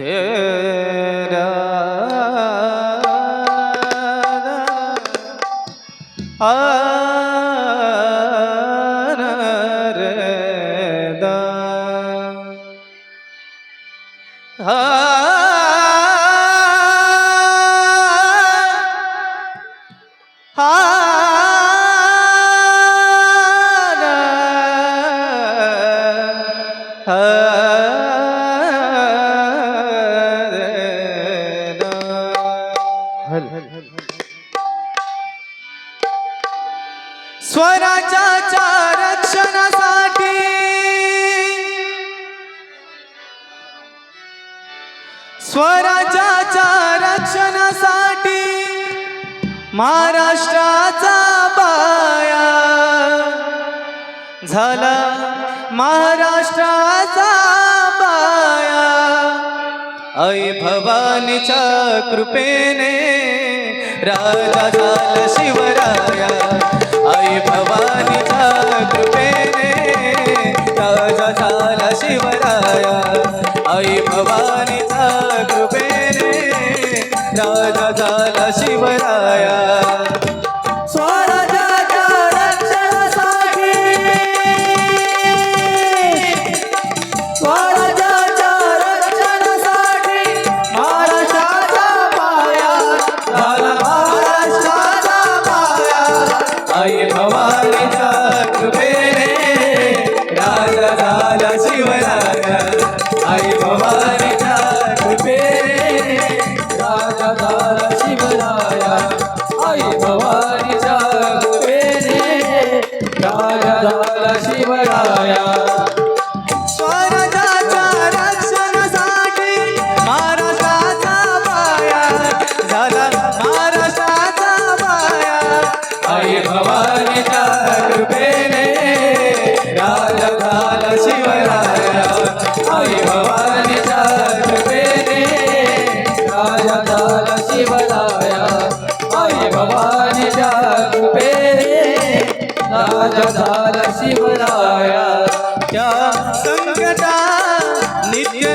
Ah स्वराज्याच्या रक्षणासाठी. स्वराज्याच्या रक्षणासाठी महाराष्ट्राचा पाया झाला. महाराष्ट्राचा पाया. ऐ भवानीच्या कृपेने राजा झाला शिवराया. आई भवानीच्या कृपेने. ताजा झाला शिवराया. आई भवानीच्या कृपेने. ताजा झाला शिवराया. शिवराया. झाला शिवराया. त्या संकटा नित्य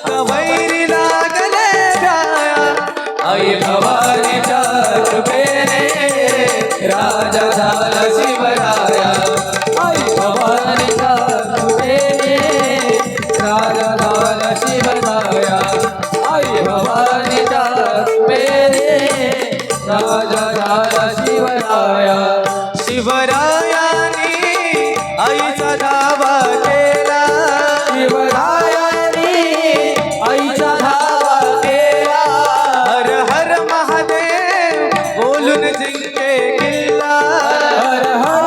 ಕವಯ जिंके गिला हर हर हो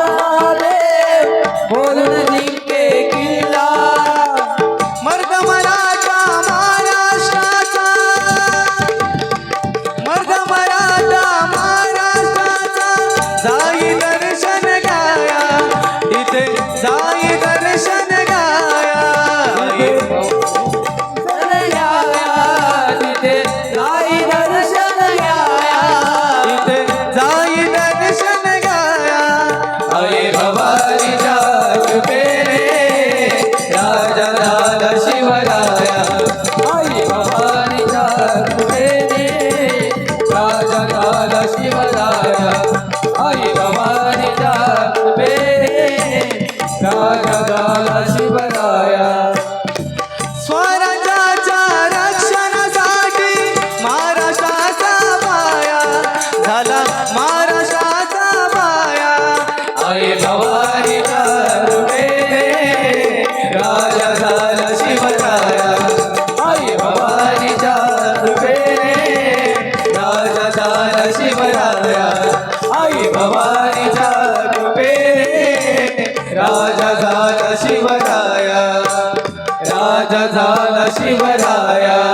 शिवराया. झाला शिवराया. राजा झाला शिवराया.